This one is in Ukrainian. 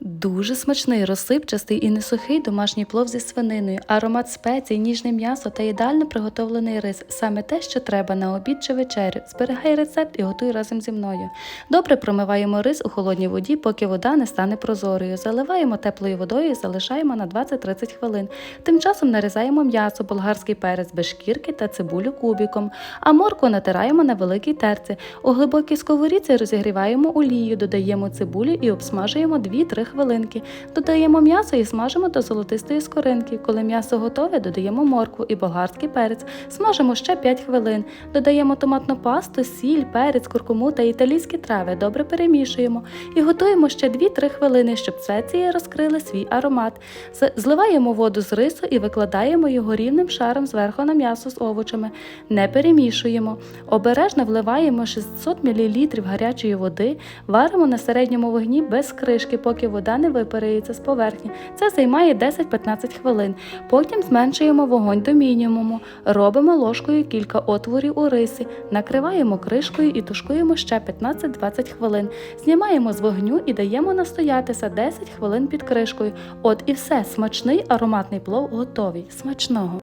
Дуже смачний, розсипчастий і несухий домашній плов зі свининою, аромат спецій, ніжне м'ясо та ідеально приготовлений рис саме те, що треба на обід чи вечерю. Зберігай рецепт і готуй разом зі мною. Добре промиваємо рис у холодній воді, поки вода не стане прозорою. Заливаємо теплою водою і залишаємо на 20-30 хвилин. Тим часом нарізаємо м'ясо, болгарський перець без шкірки та цибулю кубіком, а морку натираємо на великій терці. У глибокій сковорідці розігріваємо олію, додаємо цибулю і обсмажуємо 2-3 хвилинки. Додаємо м'ясо і смажимо до золотистої скоринки. Коли м'ясо готове, додаємо моркву і болгарський перець. Смажимо ще 5 хвилин. Додаємо томатну пасту, сіль, перець, куркуму та італійські трави. Добре перемішуємо і готуємо ще 2-3 хвилини, щоб спеції розкрили свій аромат. Зливаємо воду з рису і викладаємо його рівним шаром зверху на м'ясо з овочами. Не перемішуємо. Обережно вливаємо 600 мл гарячої води, варимо на середньому вогні без кришки, поки вода не випарується з поверхні. Це займає 10-15 хвилин. Потім зменшуємо вогонь до мінімуму, робимо ложкою кілька отворів у рисі, накриваємо кришкою і тушкуємо ще 15-20 хвилин. Знімаємо з вогню і даємо настоятися 10 хвилин під кришкою. От і все, смачний ароматний плов готовий. Смачного!